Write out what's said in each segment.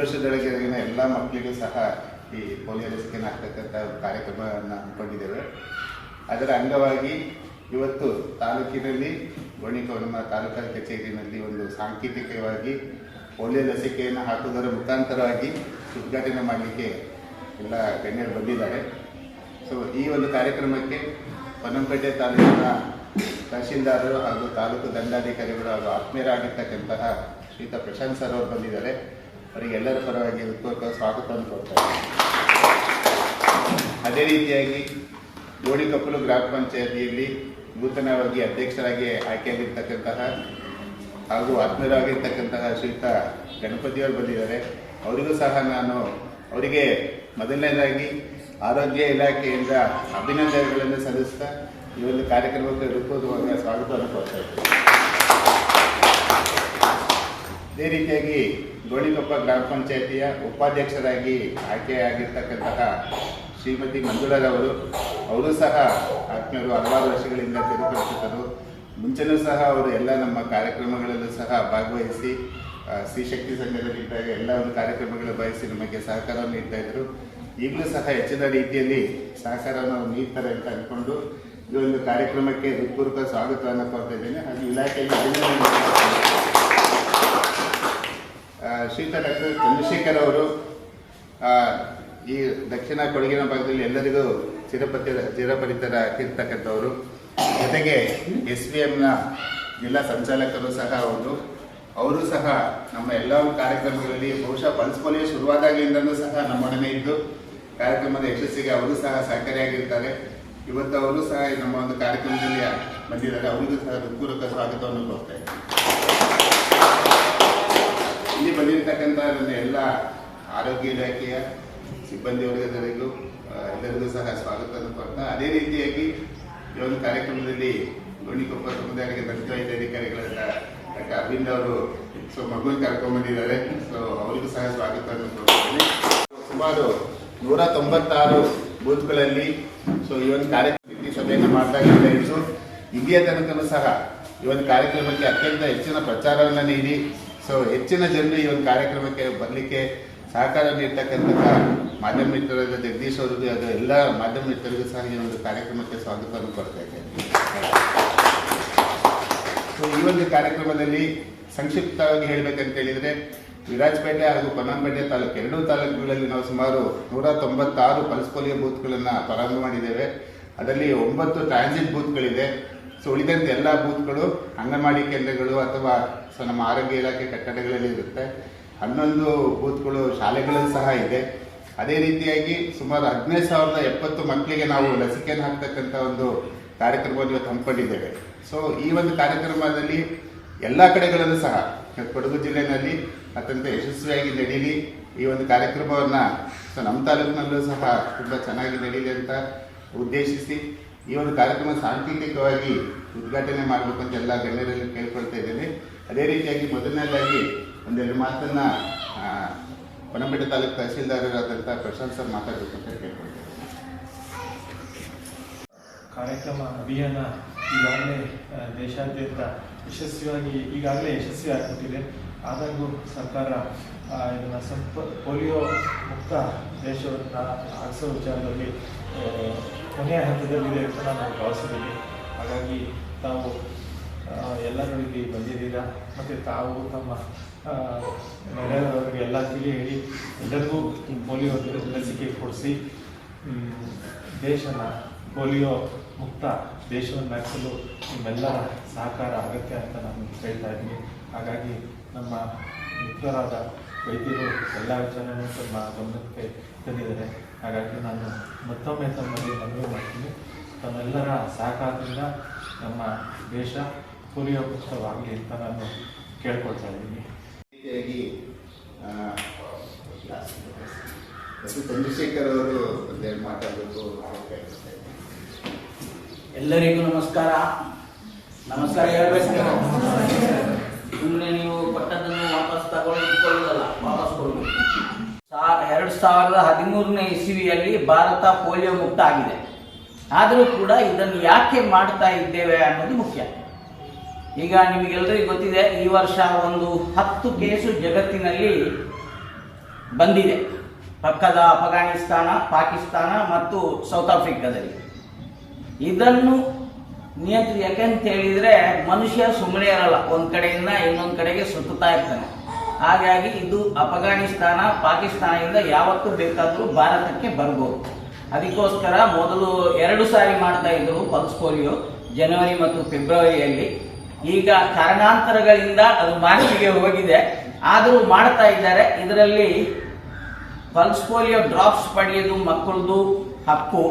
ವರ್ಷದೊಳಗಿನ ಎಲ್ಲ ಮಕ್ಕಳಿಗೂ ಸಹ ಈ ಪೋಲಿಯೋ ಲಸಿಕೆ ಹಾಕ್ತಕ್ಕಂಥ ಕಾರ್ಯಕ್ರಮವನ್ನು ಹಮ್ಮಿಕೊಂಡಿದ್ದೇವೆ. ಅದರ ಅಂಗವಾಗಿ ಇವತ್ತು ತಾಲೂಕಿನಲ್ಲಿ ಗೋಣಿಕೋ ನಮ್ಮ ತಾಲೂಕಾ ಕಚೇರಿಯಲ್ಲಿ ಒಂದು ಸಾಂಕೇತಿಕವಾಗಿ ಪೋಲಿಯೋ ಲಸಿಕೆಯನ್ನು ಹಾಕುವುದರ ಮುಖಾಂತರವಾಗಿ ಉದ್ಘಾಟನೆ ಮಾಡಲಿಕ್ಕೆ ಎಲ್ಲ ಗಣ್ಯರು ಬಂದಿದ್ದಾರೆ. ಸೊ ಈ ಒಂದು ಕಾರ್ಯಕ್ರಮಕ್ಕೆ ಪೊನ್ನಂಪೇಟೆ ತಾಲೂಕಿನ ತಹಶೀಲ್ದಾರರು ಹಾಗೂ ತಾಲೂಕು ದಂಡಾಧಿಕಾರಿಗಳು ಹಾಗೂ ಆತ್ಮೀಯರಾಗಿರ್ತಕ್ಕಂತಹ ಶ್ರೀತ ಪ್ರಶಾಂತ್ ಸರ್ ಅವರು ಬಂದಿದ್ದಾರೆ. ಅವರಿಗೆಲ್ಲರ ಪರವಾಗಿ ಹೃತ್ಪೂರ್ವಕ ಸ್ವಾಗತವನ್ನು ಕೊಡ್ತಾರೆ ಅದೇ ರೀತಿಯಾಗಿ ಗೋಣಿಕೊಪ್ಪಲು ಗ್ರಾಮ ಪಂಚಾಯತಿಯಲ್ಲಿ ನೂತನವಾಗಿ ಅಧ್ಯಕ್ಷರಾಗಿ ಆಯ್ಕೆಯಾಗಿರ್ತಕ್ಕಂತಹ ಹಾಗೂ ಆತ್ಮೀಯರಾಗಿರ್ತಕ್ಕಂತಹ ಶ್ರೀಯುತ ಗಣಪತಿಯವರು ಬಂದಿದ್ದಾರೆ. ಅವರಿಗೂ ಸಹ ನಾನು ಅವರಿಗೆ ಮೊದಲನೇದಾಗಿ ಆರೋಗ್ಯ ಇಲಾಖೆಯಿಂದ ಅಭಿನಂದನೆಗಳನ್ನು ಸಲ್ಲಿಸ್ತಾ ಈ ಒಂದು ಕಾರ್ಯಕ್ರಮಕ್ಕೆ ಹೃತ್ಪೂರ್ವಕ ಸ್ವಾಗತವನ್ನು ಕೊಡ್ತಾ ಇದ್ದೀನಿ. ಇದೇ ರೀತಿಯಾಗಿ ಗೋಣಿಕೊಪ್ಪ ಗ್ರಾಮ ಪಂಚಾಯತಿಯ ಉಪಾಧ್ಯಕ್ಷರಾಗಿ ಆಯ್ಕೆಯಾಗಿರ್ತಕ್ಕಂತಹ ಶ್ರೀಮತಿ ಮಂಜುಳರವರು, ಅವರು ಸಹ ಆತ್ಮೀಯರು ಹಲವಾರು ವರ್ಷಗಳಿಂದ ತಿರುಪಡಿಸಿದರು ಮುಂಚೆನೂ ಸಹ ಅವರು ಎಲ್ಲ ನಮ್ಮ ಕಾರ್ಯಕ್ರಮಗಳಲ್ಲೂ ಸಹ ಭಾಗವಹಿಸಿ ಶ್ರೀ ಶಕ್ತಿ ಸಂಘದಲ್ಲಿದ್ದಾಗ ಎಲ್ಲ ಒಂದು ಕಾರ್ಯಕ್ರಮಗಳು ಬಯಸಿ ನಮಗೆ ಸಹಕಾರವನ್ನು ನೀಡ್ತಾ ಇದ್ದರು. ಈಗಲೂ ಸಹ ಹೆಚ್ಚಿನ ರೀತಿಯಲ್ಲಿ ಸಹಕಾರವನ್ನು ನೀಡ್ತಾರೆ ಅಂತ ಅಂದ್ಕೊಂಡು ಈ ಒಂದು ಕಾರ್ಯಕ್ರಮಕ್ಕೆ ಹೃತ್ಪೂರ್ವಕ ಸ್ವಾಗತವನ್ನು ಕೊಡ್ತಾ ಇದ್ದೇನೆ. ಹಾಗೂ ಇಲಾಖೆಗೆ ಶ್ರೀಯುತ ಡಾಕ್ಟರ್ ಚಂದ್ರಶೇಖರ್ ಅವರು ಈ ದಕ್ಷಿಣ ಕೊಡಗಿನ ಭಾಗದಲ್ಲಿ ಎಲ್ಲರಿಗೂ ಚಿರಪತಿ ಚಿರಪರಿತರಾಗಿರ್ತಕ್ಕಂಥವರು ಜೊತೆಗೆ ಎಸ್ ಬಿ ಎಂನ ಜಿಲ್ಲಾ ಸಂಚಾಲಕರು ಸಹ ಅವರು ಅವರು ಸಹ ನಮ್ಮ ಎಲ್ಲ ಕಾರ್ಯಕ್ರಮಗಳಲ್ಲಿ ಬಹುಶಃ ಪಲ್ಸ್ ಪೋಲಿಯೋ ಶುರುವಾದಾಗಲಿಂದನೂ ಸಹ ನಮ್ಮೊಡನೆ ಇದ್ದು, ಕಾರ್ಯಕ್ರಮದ ಯಶಸ್ಸಿಗೆ ಅವರು ಸಹ ಸಹಕಾರಿಯಾಗಿರ್ತಾರೆ. ಇವತ್ತು ಅವರು ಸಹ ನಮ್ಮ ಒಂದು ಕಾರ್ಯಕ್ರಮದಲ್ಲಿ ಬಂದಿದ್ದಾರೆ. ಅವರಿಗೂ ಸಹ ಹೃತ್ಪೂರ್ವಕ ಸ್ವಾಗತವನ್ನು ಕೊಡ್ತಾ ಇದ್ದಾರೆ ಬಂದಿರತಕ್ಕಂಥ ನನ್ನ ಎಲ್ಲ ಆರೋಗ್ಯ ಇಲಾಖೆಯ ಸಿಬ್ಬಂದಿ ವರ್ಗದವರಿಗೂ ಎಲ್ಲರಿಗೂ ಸಹ ಸ್ವಾಗತವನ್ನು ಕೊಡ್ತಾ ಅದೇ ರೀತಿಯಾಗಿ ಈ ಒಂದು ಕಾರ್ಯಕ್ರಮದಲ್ಲಿ ಗೋಣಿಕೊಪ್ಪ ಸಮುದಾಯಕ್ಕೆ ದಂತ ವೈದ್ಯಾಧಿಕಾರಿಗಳಾದ ಡಾಕ್ಟರ್ ಅರವಿಂದ್ ಅವರು ಸೊ ಮಗುವಿನ ಕರ್ಕೊಂಡ್ಬಂದಿದ್ದಾರೆ ಸೊ ಅವರಿಗೂ ಸಹ ಸ್ವಾಗತವನ್ನು ಕೊಡ್ತೀನಿ ಸುಮಾರು ನೂರ ತೊಂಬತ್ತಾರು ಬೂತ್ಗಳಲ್ಲಿ ಸೊ ಈ ಒಂದು ಕಾರ್ಯಕ್ರಮ ಸಭೆಯನ್ನು ಮಾಡ್ತಾ ಹಿಡಿದು ಇಲ್ಲಿಯ ತನಕನೂ ಸಹ ಈ ಒಂದು ಕಾರ್ಯಕ್ರಮಕ್ಕೆ ಅತ್ಯಂತ ಹೆಚ್ಚಿನ ಪ್ರಚಾರವನ್ನು ನೀಡಿ ಸೊ ಹೆಚ್ಚಿನ ಜನರು ಈ ಒಂದು ಕಾರ್ಯಕ್ರಮಕ್ಕೆ ಬರಲಿಕ್ಕೆ ಸಹಕಾರ ನೀಡ್ತಕ್ಕಂತಹ ಮಾಧ್ಯಮ ಮಿತ್ರರಾದ ಜಗದೀಶ್ ಅವರಿಗೂ ಅದು ಎಲ್ಲ ಮಾಧ್ಯಮ ಮಿತ್ರರಿಗೂ ಸಹ ಈ ಒಂದು ಕಾರ್ಯಕ್ರಮಕ್ಕೆ ಸ್ವಾಗತವನ್ನು ಕೊಡ್ತಾ ಇದ್ದೇನೆ. ಸೊ ಈ ಒಂದು ಕಾರ್ಯಕ್ರಮದಲ್ಲಿ ಸಂಕ್ಷಿಪ್ತವಾಗಿ ಹೇಳಬೇಕಂತ ಹೇಳಿದ್ರೆ, ವಿರಾಜಪೇಟೆ ಹಾಗೂ ಪೊನ್ನಂಪೇಟೆ ತಾಲೂಕು ಎರಡೂ ತಾಲೂಕುಗಳಲ್ಲಿ ನಾವು ಸುಮಾರು ನೂರ ತೊಂಬತ್ತಾರು ಪಲ್ಸ್ ಪೋಲಿಯೋ ಬೂತ್ಗಳನ್ನು ಪ್ರಾರಂಭ ಮಾಡಿದ್ದೇವೆ. ಅದರಲ್ಲಿ ಒಂಬತ್ತು ಟ್ರಾನ್ಸಿಟ್ ಬೂತ್ಗಳಿದೆ. ಸೊ ಉಳಿದಂತೆ ಎಲ್ಲ ಬೂತ್ಗಳು ಅಂಗನವಾಡಿ ಕೇಂದ್ರಗಳು ಅಥವಾ ಸೊ ನಮ್ಮ ಆರೋಗ್ಯ ಇಲಾಖೆ ಕಟ್ಟಡಗಳಲ್ಲಿ ಇರುತ್ತೆ. ಹನ್ನೊಂದು ಬೂತ್ಗಳು ಶಾಲೆಗಳಲ್ಲಿ ಸಹ ಇದೆ. ಅದೇ ರೀತಿಯಾಗಿ ಸುಮಾರು ಹದಿನೈದು ಸಾವಿರದ ಎಪ್ಪತ್ತು ಮಕ್ಕಳಿಗೆ ನಾವು ಲಸಿಕೆಯನ್ನು ಹಾಕ್ತಕ್ಕಂಥ ಒಂದು ಕಾರ್ಯಕ್ರಮವನ್ನು ಇವತ್ತು ಹಮ್ಮಿಕೊಂಡಿದ್ದೇವೆ. ಸೊ ಈ ಒಂದು ಕಾರ್ಯಕ್ರಮದಲ್ಲಿ ಎಲ್ಲ ಕಡೆಗಳಲ್ಲೂ ಸಹ ಕೊಡಗು ಜಿಲ್ಲೆಯಲ್ಲಿ ಅತ್ಯಂತ ಯಶಸ್ವಿಯಾಗಿ ನಡೀಲಿ. ಈ ಒಂದು ಕಾರ್ಯಕ್ರಮವನ್ನು ಸೊ ನಮ್ಮ ತಾಲೂಕಿನಲ್ಲೂ ಸಹ ತುಂಬ ಚೆನ್ನಾಗಿ ನಡೀಲಿ ಅಂತ ಉದ್ದೇಶಿಸಿ ಈ ಒಂದು ಕಾರ್ಯಕ್ರಮ ಸಾಂಕೇತಿಕವಾಗಿ ಉದ್ಘಾಟನೆ ಮಾಡಬೇಕು ಅಂತ ಎಲ್ಲ ಗಣ್ಯರಲ್ಲಿ ಕೇಳ್ಕೊಳ್ತಾ ಇದ್ದೇನೆ. ಅದೇ ರೀತಿಯಾಗಿ ಮೊದಲನೇದಾಗಿ ಒಂದೆರಡು ಮಾತನ್ನು ಪನಂಬೆಟ್ಟೆ ತಾಲೂಕು ತಹಸೀಲ್ದಾರರಾದಂಥ ಪ್ರಶಾಂತ್ ಸರ್ ಮಾತಾಡಬೇಕು ಅಂತ ಕೇಳ್ಕೊಳ್ತೇನೆ ಕಾರ್ಯಕ್ರಮ ಅಭಿಯಾನ ಈಗಾಗಲೇ ದೇಶಾದ್ಯಂತ ಯಶಸ್ವಿಯಾಗಿ, ಈಗಾಗಲೇ ಯಶಸ್ವಿ ಆಗಿಬಿಟ್ಟಿದೆ. ಆದಾಗೂ ಸರ್ಕಾರ ಇದನ್ನು ಸಂಪ ಪೋಲಿಯೋ ಮುಕ್ತ ದೇಶವನ್ನು ಆಗಿಸೋ ವಿಚಾರದಲ್ಲಿ ಕೊನೆಯ ಹಂತದಲ್ಲಿದೆ ಅಂತ ನಾನು ಭಾವಿಸಿದ್ದೀನಿ ಹಾಗಾಗಿ ತಾವು ಆ, ಎಲ್ಲರೂ ಇಲ್ಲಿ ಬಂದಿದ್ದೀರಾ? ಮತ್ತು ತಾವು ತಮ್ಮ ನೆರೆಯವರಿಗೆ ಎಲ್ಲ ತಿಳಿ ಹೇಳಿ ಎಲ್ಲರಿಗೂ ಪೋಲಿಯೋ ಲಸಿಕೆ ಕೊಡಿಸಿ ದೇಶನ ಪೋಲಿಯೋ ಮುಕ್ತ ದೇಶವನ್ನು ಹಾಕಲು ನಿಮ್ಮೆಲ್ಲರ ಸಹಕಾರ ಅಗತ್ಯ ಅಂತ ನಾನು ಹೇಳ್ತಾ ಇದ್ದೀನಿ. ಹಾಗಾಗಿ ನಮ್ಮ ಮಿತ್ರರಾದ ವೈದ್ಯರು ಎಲ್ಲ ವಿಚಾರನೂ ತಮ್ಮ ಗಮನಕ್ಕೆ ತಂದಿದ್ದಾರೆ. ಹಾಗಾಗಿ ನಾನು ಮತ್ತೊಮ್ಮೆ ತಮ್ಮಲ್ಲಿ ಮನವಿ ಮಾಡ್ತೀನಿ. ತಮ್ಮೆಲ್ಲರ ಸಹಕಾರದಿಂದ ನಮ್ಮ ದೇಶ ಪುರಿಯೋಪುಷ್ಟವಾಗಲಿ ಅಂತ ನಾನು ಕೇಳ್ಕೊಳ್ತಾ ಇದ್ದೀನಿ. ರೀತಿಯಾಗಿ ಚಂದ್ರಶೇಖರ್ ಅವರು ಒಂದೆರಡು ಮಾತಾಡಬೇಕು ಎಲ್ಲರಿಗೂ ನಮಸ್ಕಾರ. ನಮಸ್ಕಾರ ಹೇಳ್ಬೇಕು ಸುಮ್ಮನೆ ನೀವು ಪಟ್ಟದನ್ನು ವಾಪಸ್ ತಗೊಳ್ಕೊಳ್ಳೋದಲ್ಲ ವಾಪಸ್ ಕೊಡಬೇಕು. ಎರಡು ಸಾವಿರದ ಹದಿಮೂರನೇ ಇಸವಿಯಲ್ಲಿ ಭಾರತ ಪೋಲಿಯೋ ಮುಕ್ತ ಆಗಿದೆ. ಆದರೂ ಕೂಡ ಇದನ್ನು ಯಾಕೆ ಮಾಡ್ತಾ ಇದ್ದೇವೆ ಅನ್ನೋದು ಮುಖ್ಯ. ಈಗ ನಿಮಗೆಲ್ಲರಿಗೂ ಗೊತ್ತಿದೆ, ಈ ವರ್ಷ ಒಂದು ಹತ್ತು ಕೇಸು ಜಗತ್ತಿನಲ್ಲಿ ಬಂದಿದೆ. ಪಕ್ಕದ ಅಫ್ಘಾನಿಸ್ತಾನ, ಪಾಕಿಸ್ತಾನ ಮತ್ತು ಸೌತ್ ಆಫ್ರಿಕಾದಲ್ಲಿ. ಇದನ್ನು ನಿಯಂತ್ರ ಯಾಕೆಂತ ಹೇಳಿದರೆ ಮನುಷ್ಯ ಸುಮ್ಮನೆ ಇರಲ್ಲ. ಒಂದು ಕಡೆಯಿಂದ ಇನ್ನೊಂದು ಕಡೆಗೆ ಸುತ್ತುತ್ತಾ ಇರ್ತಾನೆ. ಹಾಗಾಗಿ ಇದು ಅಫಘಾನಿಸ್ತಾನ, ಪಾಕಿಸ್ತಾನದಿಂದ ಯಾವತ್ತೂ ಬೇಕಾದರೂ ಭಾರತಕ್ಕೆ ಬರ್ಬೋದು. ಅದಕ್ಕೋಸ್ಕರ ಮೊದಲು ಎರಡು ಸಾರಿ ಮಾಡ್ತಾ ಇದ್ರು ಪಲ್ಸ್ ಪೋಲಿಯೋ, ಜನವರಿ ಮತ್ತು ಫೆಬ್ರವರಿಯಲ್ಲಿ. ಈಗ ಕಾರಣಾಂತರಗಳಿಂದ ಅದು ಮಾರ್ಚಿಗೆ ಹೋಗಿದೆ. ಆದರೂ ಮಾಡ್ತಾ ಇದ್ದಾರೆ. ಇದರಲ್ಲಿ ಪಲ್ಸ್ ಪೋಲಿಯೋ ಡ್ರಾಪ್ಸ್ ಪಡೆಯೋದು ಮಕ್ಕಳದು ಹಕ್ಕು.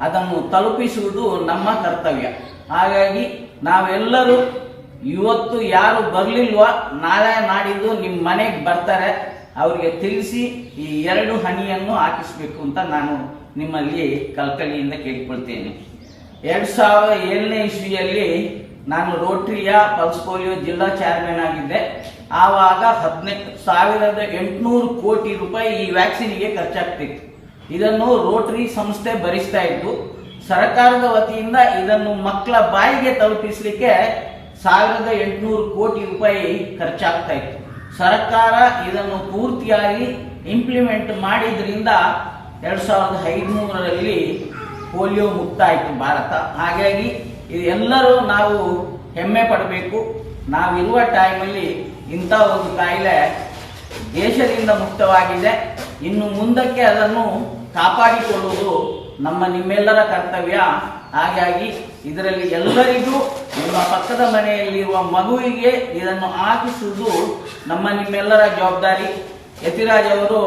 ಅದನ್ನು ತಲುಪಿಸುವುದು ನಮ್ಮ ಕರ್ತವ್ಯ. ಹಾಗಾಗಿ ನಾವೆಲ್ಲರೂ ಇವತ್ತು ಯಾರು ಬರ್ಲಿಲ್ವಾ ನಾಳೆ ನಾಡಿದ್ದು ನಿಮ್ಮ ಮನೆಗೆ ಬರ್ತಾರೆ. ಅವರಿಗೆ ತಿಳಿಸಿ ಈ ಎರಡು ಹನಿಯನ್ನು ಹಾಕಿಸ್ಬೇಕು ಅಂತ ನಾನು ನಿಮ್ಮಲ್ಲಿ ಕಲ್ಕಳಿಯಿಂದ ಕೇಳಿಕೊಳ್ತೇನೆ. ಎರಡ್ ಸಾವಿರದ ಏಳನೇ ಇಸ್ವಿಯಲ್ಲಿ ನಾನು ರೋಟ್ರಿಯ ಪಲ್ಸ್ ಪೋಲಿಯೋ ಜಿಲ್ಲಾ ಚೇರ್ಮನ್ ಆಗಿದ್ದೆ. ಆವಾಗ ಹದಿನೆಂಟು ಸಾವಿರದ ಎಂಟುನೂರು ಕೋಟಿ ರೂಪಾಯಿ ಈ ವ್ಯಾಕ್ಸಿನ್ಗೆ ಖರ್ಚಾಗ್ತಿತ್ತು. ಇದನ್ನು ರೋಟರಿ ಸಂಸ್ಥೆ ಭರಿಸ್ತಾ ಇತ್ತು ಸರ್ಕಾರದ ವತಿಯಿಂದ ಇದನ್ನು ಮಕ್ಕಳ ಬಾಯಿಗೆ ತಲುಪಿಸಲಿಕ್ಕೆ ಸಾವಿರದ ಎಂಟುನೂರು ಕೋಟಿ ರೂಪಾಯಿ ಖರ್ಚಾಗ್ತಾ ಇತ್ತು. ಸರ್ಕಾರ ಇದನ್ನು ಪೂರ್ತಿಯಾಗಿ ಇಂಪ್ಲಿಮೆಂಟ್ ಮಾಡಿದ್ರಿಂದ ಎರಡ್ ಸಾವಿರದ ಐದುನೂರರಲ್ಲಿ ಪೋಲಿಯೋ ಮುಕ್ತ ಆಯಿತು ಭಾರತ. ಹಾಗಾಗಿ ಇದೆಲ್ಲರೂ ನಾವು ಹೆಮ್ಮೆ ಪಡಬೇಕು. ನಾವಿರುವ ಟೈಮಲ್ಲಿ ಇಂಥ ಒಂದು ಕಾಯಿಲೆ ದೇಶದಿಂದ ಮುಕ್ತವಾಗಿದೆ. ಇನ್ನು ಮುಂದಕ್ಕೆ ಅದನ್ನು ಕಾಪಾಡಿಕೊಳ್ಳುವುದು ನಮ್ಮ ನಿಮ್ಮೆಲ್ಲರ ಕರ್ತವ್ಯ. ಹಾಗಾಗಿ ಇದರಲ್ಲಿ ಎಲ್ಲರಿಗೂ ನಿಮ್ಮ ಪಕ್ಕದ ಮನೆಯಲ್ಲಿರುವ ಮಗುವಿಗೆ ಇದನ್ನು ಹಾಕಿಸುವುದು ನಮ್ಮ ನಿಮ್ಮೆಲ್ಲರ ಜವಾಬ್ದಾರಿ. ಯತಿರಾಜ್ ಅವರು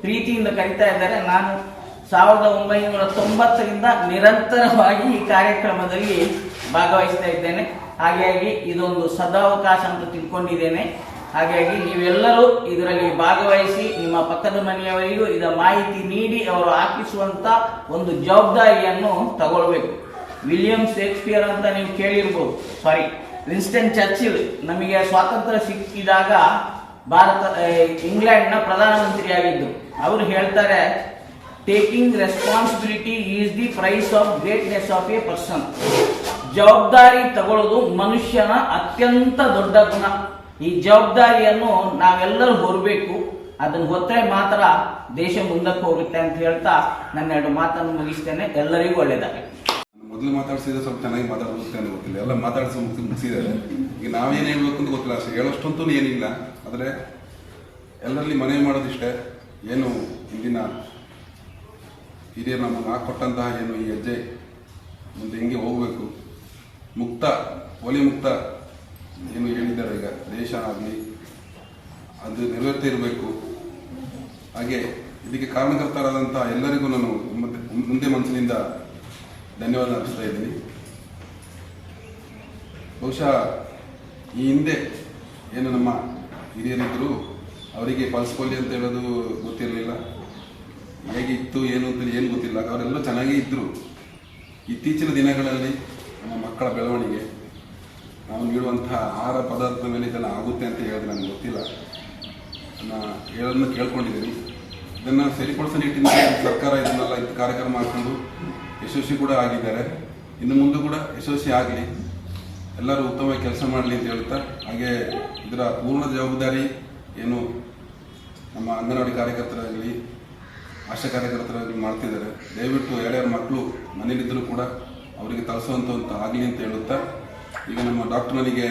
ಪ್ರೀತಿಯಿಂದ ಕರಿತಾ ಇದ್ದಾರೆ. ನಾನು ಸಾವಿರದ ಒಂಬೈನೂರ ತೊಂಬತ್ತರಿಂದ ನಿರಂತರವಾಗಿ ಈ ಕಾರ್ಯಕ್ರಮದಲ್ಲಿ ಭಾಗವಹಿಸ್ತಾ ಇದ್ದೇನೆ. ಹಾಗಾಗಿ ಇದೊಂದು ಸದಾವಕಾಶ ಅಂತ ತಿಳ್ಕೊಂಡಿದ್ದೇನೆ. ಹಾಗಾಗಿ ನೀವೆಲ್ಲರೂ ಇದರಲ್ಲಿ ಭಾಗವಹಿಸಿ ನಿಮ್ಮ ಪಕ್ಕದ ಮನೆಯವರಿಗೂ ಇದರ ಮಾಹಿತಿ ನೀಡಿ ಅವರು ಹಾಕಿಸುವಂತ ಒಂದು ಜವಾಬ್ದಾರಿಯನ್ನು ತಗೊಳ್ಬೇಕು. ವಿಲಿಯಂ ಶೇಕ್ಸ್ಪಿಯರ್ ಅಂತ ನೀವು ಕೇಳಿರ್ಬೋದು. ಸಾರಿ ವಿನ್ಸ್ಟನ್ ಚರ್ಚಿಲ್ ನಮಗೆ ಸ್ವಾತಂತ್ರ್ಯ ಸಿಕ್ಕಿದಾಗ ಭಾರತ ಇಂಗ್ಲೆಂಡ್ನ ಪ್ರಧಾನಮಂತ್ರಿಯಾಗಿದ್ದು. ಅವರು ಹೇಳ್ತಾರೆ taking responsibility is the price of greatness of a person ಜವಾಬ್ದಾರಿ ತಗೊಳ್ಳೋದು ಮನುಷ್ಯನ ಅತ್ಯಂತ ದೊಡ್ಡ ಗುಣ. ಈ ಜವಾಬ್ದಾರಿಯನ್ನು ನಾವೆಲ್ಲರೂ ಹೊರಬೇಕು. ಅದನ್ನು ಹೊತ್ತರೆ ಮಾತ್ರ ದೇಶ ಮುಂದಕ್ಕೆ ಹೋಗುತ್ತೆ ಅಂತ ಹೇಳ್ತಾ ನನ್ನ ಎರಡು ಮಾತನ್ನು ಮುಗಿಸ್ತೇನೆ. ಎಲ್ಲರಿಗೂ ಒಳ್ಳೆಯದಾಗಲಿ. ಮೊದಲು ಮಾತಾಡ್ಸಿದ್ರೆ ಸ್ವಲ್ಪ ಚೆನ್ನಾಗಿ ಅಂತ ಗೊತ್ತಿಲ್ಲ. ಎಲ್ಲ ಮಾತಾಡಿಸಿ ಮುಗಿಸಿ ಮುಗಿಸಿದ್ದಾರೆ. ಈಗ ನಾವೇನು ಹೇಳ್ಬೇಕು ಅಂತ ಗೊತ್ತಿಲ್ಲ. ಅಷ್ಟೇ ಹೇಳೋಷ್ಟಂತೂ ಏನಿಲ್ಲ. ಆದರೆ ಎಲ್ಲರಲ್ಲಿ ಮನವಿ ಮಾಡೋದಿಷ್ಟೇ. ಏನು ಇಂದಿನ ಹಿರಿಯರು ನಮಗೆ ಹಾಕೊಟ್ಟಂತಹ ಏನು ಈ ಹೆಜ್ಜೆ ಮುಂದೆ ಹೆಂಗೆ ಹೋಗಬೇಕು? ಮುಕ್ತ, ಒಲಿ ಮುಕ್ತ ಏನು ಹೇಳಿದ್ದಾರೆ ಈಗ. ದೇಶ ಆಗಲಿ, ಅದು ನೆರವೇರ್ತಾ ಇರಬೇಕು. ಹಾಗೆ ಇದಕ್ಕೆ ಕಾರಣಕರ್ತರಾದಂಥ ಎಲ್ಲರಿಗೂ ನಾನು ಮುಂದೆ ಮನಸ್ಸಿನಿಂದ ಧನ್ಯವಾದ ಅರ್ಪಿಸ್ತಾ ಇದ್ದೀನಿ. ಬಹುಶಃ ಈ ಹಿಂದೆ ಏನು ನಮ್ಮ ಹಿರಿಯರಿದ್ದರು ಅವರಿಗೆ ಪಲ್ಸ್ ಪೋಲಿಯೋ ಅಂತ ಹೇಳೋದು ಗೊತ್ತಿರಲಿಲ್ಲ. ಹೇಗಿತ್ತು ಏನು ಅಂತ ಏನು ಗೊತ್ತಿಲ್ಲ. ಅವರೆಲ್ಲ ಚೆನ್ನಾಗೇ ಇದ್ದರು ಇತ್ತೀಚಿನ ದಿನಗಳಲ್ಲಿ ನಮ್ಮ ಮಕ್ಕಳ ಬೆಳವಣಿಗೆ, ನಾವು ನೀಡುವಂತಹ ಆಹಾರ ಪದಾರ್ಥದ ಮೇಲೆ ಇದನ್ನು ಆಗುತ್ತೆ ಅಂತ ಹೇಳೋದು ನನಗೆ ಗೊತ್ತಿಲ್ಲ. ನಾನು ಹೇಳೋದನ್ನು ಕೇಳ್ಕೊಂಡಿದ್ದೀನಿ. ಇದನ್ನು ಸರಿಪಡಿಸೋ ನಿಟ್ಟಿನಲ್ಲಿ ಸರ್ಕಾರ ಇದನ್ನೆಲ್ಲ ಇದು ಕಾರ್ಯಕ್ರಮ ಹಾಕೊಂಡು ಯಶಸ್ವಿ ಕೂಡ ಆಗಿದ್ದಾರೆ. ಇನ್ನು ಮುಂದೆ ಕೂಡ ಯಶಸ್ವಿ ಆಗಲಿ. ಎಲ್ಲರೂ ಉತ್ತಮವಾಗಿ ಕೆಲಸ ಮಾಡಲಿ ಅಂತ ಹೇಳ್ತಾ, ಹಾಗೆ ಇದರ ಪೂರ್ಣ ಜವಾಬ್ದಾರಿ ಏನು ನಮ್ಮ ಅಂಗನವಾಡಿ ಕಾರ್ಯಕರ್ತರಾಗಲಿ, ಆಶಾ ಕಾರ್ಯಕರ್ತರಾಗಲಿ ಮಾಡ್ತಿದ್ದಾರೆ. ದಯವಿಟ್ಟು ಯಾರ್ಯಾರ ಮಕ್ಕಳು ಮನೇಲಿದ್ದರೂ ಕೂಡ ಅವರಿಗೆ ತಲುಸುವಂಥ ಆಗಲಿ ಅಂತ ಹೇಳುತ್ತಾ, ಈಗ ನಮ್ಮ ಡಾಕ್ಟರ್ನಿಗೆ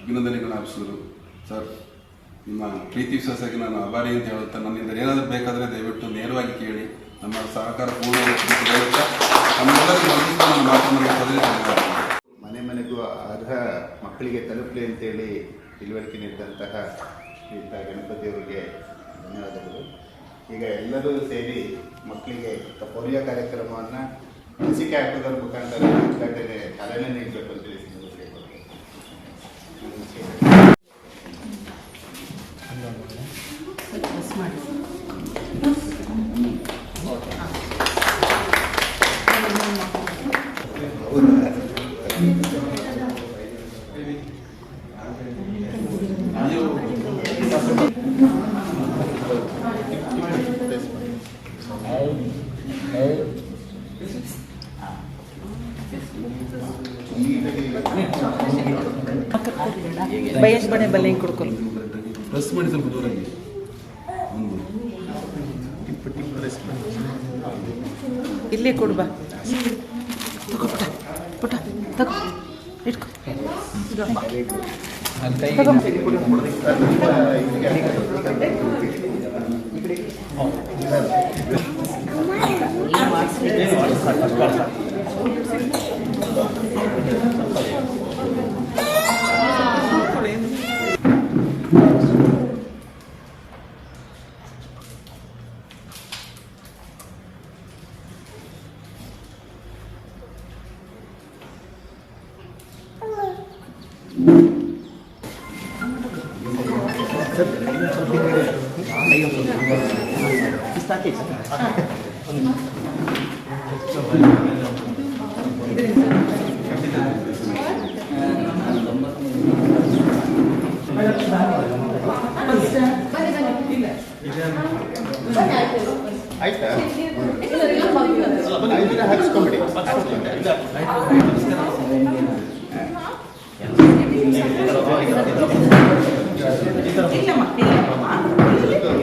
ಅಭಿನಂದನೆಗಳನ್ನ ಅರ್ಪಿಸಿದ್ರು ಸರ್, ನಿಮ್ಮ ಪ್ರೀತಿ ವಿಶ್ವಾಸಕ್ಕೆ ನಾನು ಆಭಾರಿ ಅಂತ ಹೇಳುತ್ತಾ, ನನ್ನಿಂದ ಏನಾದರೂ ಬೇಕಾದರೆ ದಯವಿಟ್ಟು ನೇರವಾಗಿ ಕೇಳಿ. ನಮ್ಮ ಸಹಕಾರ ಮನೆ ಮನೆಗೂ ಅರ್ಹ ಮಕ್ಕಳಿಗೆ ತಲುಪಲಿ ಅಂತೇಳಿ ತಿಳುವಳಿಕೆ ನೀಡಿದಂತಹ ಶ್ರೀಯುತ ಗಣಪತಿಯವರಿಗೆ ಧನ್ಯವಾದಗಳು. ಈಗ ಎಲ್ಲರೂ ಸೇರಿ ಮಕ್ಕಳಿಗೆ ಪೋಲಿಯೋ ಕಾರ್ಯಕ್ರಮವನ್ನು ಲಸಿಕೆ ಹಾಕೋದ್ರ ಮುಖಾಂತರ ಉದ್ಘಾಟನೆ ಚಾಲನೆ ನೀಡಬೇಕು ಅಂತ ತಿಳಿಸಿ ಈ ಬಣೆ ಬಲ್ಲೆ ಹಿಂಗೆ ಕೊಡ್ಕೊಲ್ಲ ಪ್ರೆಸ್ ಮಾಡಿ ಸ್ವಲ್ಪ ದೂರಾಗಿ ಒಂದು ಇಲ್ಲೇ ಕೊಡು ಬಾ. ತಗೋ ಕೈ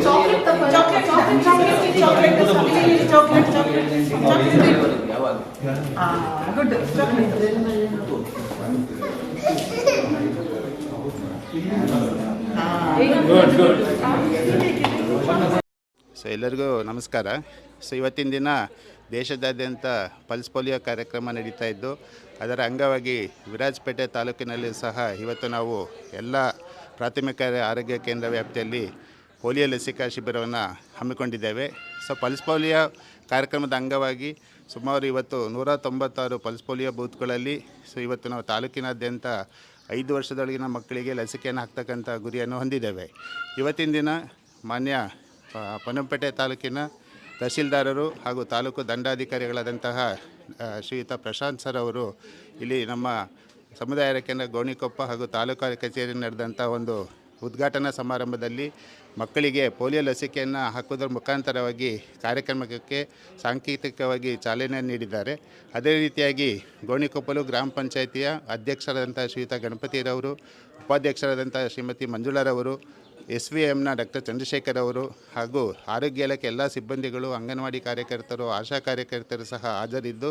ಚಾಕ್ಲೇಟ್ ಚಾಕ್ಲೇಟ್ ಚಾಕ್ಲೇಟ್ ಚಾಕ್ಲೇಟ್ ಯಾವಾಗ ಗುಡ್ ಚಾಕ್ಲೇಟ್ ಸೊ ಎಲ್ಲರಿಗೂ ನಮಸ್ಕಾರ. ಸೊ ಇವತ್ತಿನ ದಿನ ದೇಶದಾದ್ಯಂತ ಪಲ್ಸ್ ಪೋಲಿಯೋ ಕಾರ್ಯಕ್ರಮ ನಡೀತಾ ಇದ್ದು, ಅದರ ಅಂಗವಾಗಿ ವಿರಾಜಪೇಟೆ ತಾಲೂಕಿನಲ್ಲಿ ಸಹ ಇವತ್ತು ನಾವು ಎಲ್ಲ ಪ್ರಾಥಮಿಕ ಆರೋಗ್ಯ ಕೇಂದ್ರ ವ್ಯಾಪ್ತಿಯಲ್ಲಿ ಪೋಲಿಯೋ ಲಸಿಕಾ ಶಿಬಿರವನ್ನು ಹಮ್ಮಿಕೊಂಡಿದ್ದೇವೆ. ಸೊ ಪಲ್ಸ್ ಪೋಲಿಯೋ ಕಾರ್ಯಕ್ರಮದ ಅಂಗವಾಗಿ ಸುಮಾರು ಇವತ್ತು ನೂರ ತೊಂಬತ್ತಾರು ಪಲ್ಸ್ ಪೋಲಿಯೋ ಬೂತ್ಗಳಲ್ಲಿ, ಸೊ ಇವತ್ತು ನಾವು ತಾಲೂಕಿನಾದ್ಯಂತ ಐದು ವರ್ಷದೊಳಗಿನ ಮಕ್ಕಳಿಗೆ ಲಸಿಕೆಯನ್ನು ಹಾಕ್ತಕ್ಕಂಥ ಗುರಿಯನ್ನು ಹೊಂದಿದ್ದೇವೆ. ಇವತ್ತಿನ ದಿನ ಮಾನ್ಯ ಪೊನ್ನಂಪೇಟೆ ತಾಲೂಕಿನ ತಹಸೀಲ್ದಾರರು ಹಾಗೂ ತಾಲೂಕು ದಂಡಾಧಿಕಾರಿಗಳಾದಂತಹ ಶ್ರೀಯುತ ಪ್ರಶಾಂತ್ ಸರ್ ಅವರು ಇಲ್ಲಿ ನಮ್ಮ ಸಮುದಾಯ ಕೇಂದ್ರ ಗೋಣಿಕೊಪ್ಪ ಹಾಗೂ ತಾಲೂಕು ಕಚೇರಿ ನಡೆದಂಥ ಒಂದು ಉದ್ಘಾಟನಾ ಸಮಾರಂಭದಲ್ಲಿ ಮಕ್ಕಳಿಗೆ ಪೋಲಿಯೋ ಲಸಿಕೆಯನ್ನು ಹಾಕೋದ್ರ ಮುಖಾಂತರವಾಗಿ ಕಾರ್ಯಕ್ರಮಕ್ಕೆ ಸಾಂಕೇತಿಕವಾಗಿ ಚಾಲನೆ ನೀಡಿದ್ದಾರೆ. ಅದೇ ರೀತಿಯಾಗಿ ಗೋಣಿಕೊಪ್ಪಲು ಗ್ರಾಮ ಪಂಚಾಯಿತಿಯ ಅಧ್ಯಕ್ಷರಾದಂಥ ಶ್ರೀಯುತ ಗಣಪತಿರವರು ಉಪಾಧ್ಯಕ್ಷರಾದಂಥ ಶ್ರೀಮತಿ ಮಂಜುಳಾರವರು ಎಸ್ ವಿ ಎಮ್ನ ಡಾಕ್ಟರ್ ಚಂದ್ರಶೇಖರ್ ಅವರು ಹಾಗೂ ಆರೋಗ್ಯ ಇಲಾಖೆ ಎಲ್ಲ ಸಿಬ್ಬಂದಿಗಳು, ಅಂಗನವಾಡಿ ಕಾರ್ಯಕರ್ತರು, ಆಶಾ ಕಾರ್ಯಕರ್ತರು ಸಹ ಹಾಜರಿದ್ದು,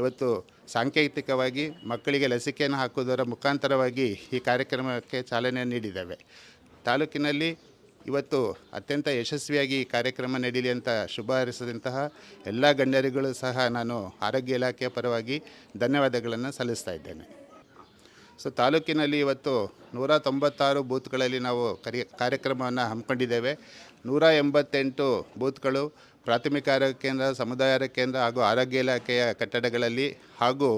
ಇವತ್ತು ಸಾಂಕೇತಿಕವಾಗಿ ಮಕ್ಕಳಿಗೆ ಲಸಿಕೆಯನ್ನು ಹಾಕುವುದರ ಮುಖಾಂತರವಾಗಿ ಈ ಕಾರ್ಯಕ್ರಮಕ್ಕೆ ಚಾಲನೆ ನೀಡಿದ್ದೇವೆ. ತಾಲೂಕಿನಲ್ಲಿ ಇವತ್ತು ಅತ್ಯಂತ ಯಶಸ್ವಿಯಾಗಿ ಈ ಕಾರ್ಯಕ್ರಮ ನಡೀಲಿ ಅಂತ ಶುಭ ಹಾರೈಸಿದಂತಹ ಎಲ್ಲ ಗಣ್ಯರುಗಳು ಸಹ ನಾನು ಆರೋಗ್ಯ ಇಲಾಖೆಯ ಪರವಾಗಿ ಧನ್ಯವಾದಗಳನ್ನು ಸಲ್ಲಿಸ್ತಾ ಇದ್ದೇನೆ. ಸೊ ತಾಲೂಕಿನಲ್ಲಿ ಇವತ್ತು ನೂರ ತೊಂಬತ್ತಾರು ಬೂತ್ಗಳಲ್ಲಿ ನಾವು ಕರಿ, ಕಾರ್ಯಕ್ರಮವನ್ನು ಹಮ್ಮಿಕೊಂಡಿದ್ದೇವೆ. ನೂರ ಎಂಬತ್ತೆಂಟು ಬೂತ್ಗಳು ಪ್ರಾಥಮಿಕ ಆರೋಗ್ಯ ಕೇಂದ್ರ, ಸಮುದಾಯ ಆರೋಗ್ಯ ಕೇಂದ್ರ ಹಾಗೂ ಆರೋಗ್ಯ ಇಲಾಖೆಯ ಕಟ್ಟಡಗಳಲ್ಲಿ ಹಾಗೂ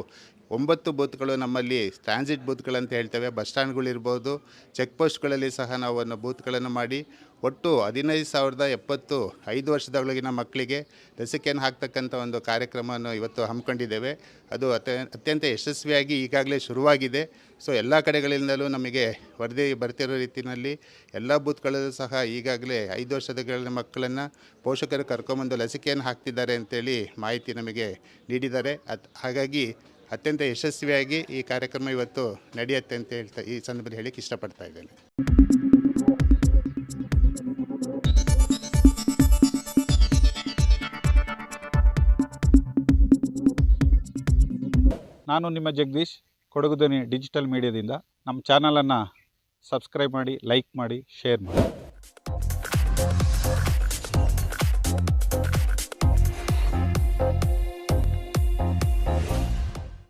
ಒಂಬತ್ತು ಬೂತ್ಗಳು ನಮ್ಮಲ್ಲಿ ಟ್ರಾನ್ಸಿಟ್ ಬೂತ್ಗಳಂತ ಹೇಳ್ತೇವೆ. ಬಸ್ ಸ್ಟ್ಯಾಂಡ್ಗಳಿರ್ಬೋದು ಚೆಕ್ ಪೋಸ್ಟ್ಗಳಲ್ಲಿ ಸಹ ನಾವು ಅನ್ನೋ ಬೂತ್ಗಳನ್ನು ಮಾಡಿ ಒಟ್ಟು ಹದಿನೈದು ಸಾವಿರದ ಎಪ್ಪತ್ತು ಐದು ವರ್ಷದೊಳಗಿನ ಮಕ್ಕಳಿಗೆ ಲಸಿಕೆಯನ್ನು ಹಾಕ್ತಕ್ಕಂಥ ಒಂದು ಕಾರ್ಯಕ್ರಮವನ್ನು ಇವತ್ತು ಹಮ್ಮಿಕೊಂಡಿದ್ದೇವೆ. ಅದು ಅತ್ಯ, ಅತ್ಯಂತ ಯಶಸ್ವಿಯಾಗಿ ಈಗಾಗಲೇ ಶುರುವಾಗಿದೆ. ಸೊ ಎಲ್ಲ ಕಡೆಗಳಿಂದಲೂ ನಮಗೆ ವರದಿ ಬರ್ತಿರೋ ರೀತಿಯಲ್ಲಿ ಎಲ್ಲ ಬೂತ್ಗಳಲ್ಲೂ ಸಹ ಈಗಾಗಲೇ ಐದು ವರ್ಷದ ಮಕ್ಕಳನ್ನು ಪೋಷಕರು ಕರ್ಕೊಂಬಂದು ಲಸಿಕೆಯನ್ನು ಹಾಕ್ತಿದ್ದಾರೆ ಅಂತೇಳಿ ಮಾಹಿತಿ ನಮಗೆ ನೀಡಿದ್ದಾರೆ. ಹಾಗಾಗಿ ಅತ್ಯಂತ ಯಶಸ್ವಿಯಾಗಿ ಈ ಕಾರ್ಯಕ್ರಮ ಇವತ್ತು ನಡೆಯುತ್ತೆ ಅಂತ ಹೇಳ್ತಾ ಈ ಸಂದರ್ಭದಲ್ಲಿ ಹೇಳಿಕ್ಕೆ ಇಷ್ಟಪಡ್ತಾ ಇದ್ದೇನೆ. ನಾನು ನಿಮ್ಮ ಜಗದೀಶ್ ಕೊಡಗು ಡಿಜಿಟಲ್ ಮೀಡಿಯಾದಿಂದ. ನಮ್ಮ ಚಾನಲನ್ನು ಸಬ್ಸ್ಕ್ರೈಬ್ ಮಾಡಿ, ಲೈಕ್ ಮಾಡಿ, ಶೇರ್ ಮಾಡಿ.